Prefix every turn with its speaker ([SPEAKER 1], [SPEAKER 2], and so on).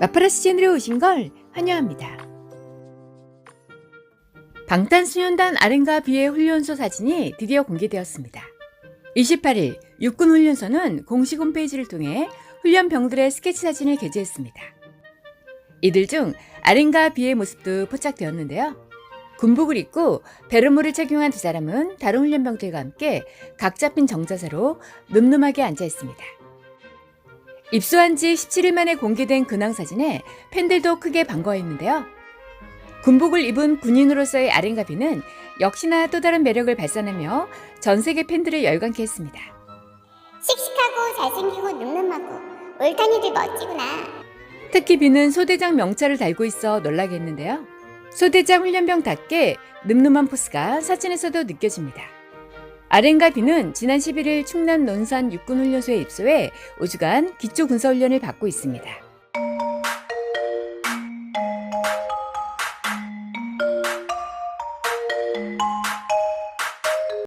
[SPEAKER 1] 마파라시 채널에 오신 걸 환영합니다. 방탄소년단 아렌과 비의 훈련소 사진이 드디어 공개되었습니다. 28일 육군 훈련소는 공식 홈페이지를 통해 훈련병들의 스케치 사진을 게재했습니다. 이들 중 아렌과 비의 모습도 포착되었는데요. 군복을 입고 베르모를 착용한 두 사람은 다른 훈련병들과 함께 각 잡힌 정자세로 늠름하게 앉아 있습니다. 입소한 지 17일 만에 공개된 근황 사진에 팬들도 크게 반가워했는데요. 군복을 입은 군인으로서의 아렌가비는 역시나 또 다른 매력을 발산하며 전 세계 팬들을 열광케 했습니다.
[SPEAKER 2] 씩씩하고 잘생기고 늠름하고 올탄이들 멋지구나.
[SPEAKER 1] 특히 비는 소대장 명찰을 달고 있어 놀라게 했는데요. 소대장 훈련병답게 늠름한 포스가 사진에서도 느껴집니다. 아렌과 비는 지난 11일 충남 논산 육군훈련소에 입소해 5주간 기초군사훈련을 받고 있습니다.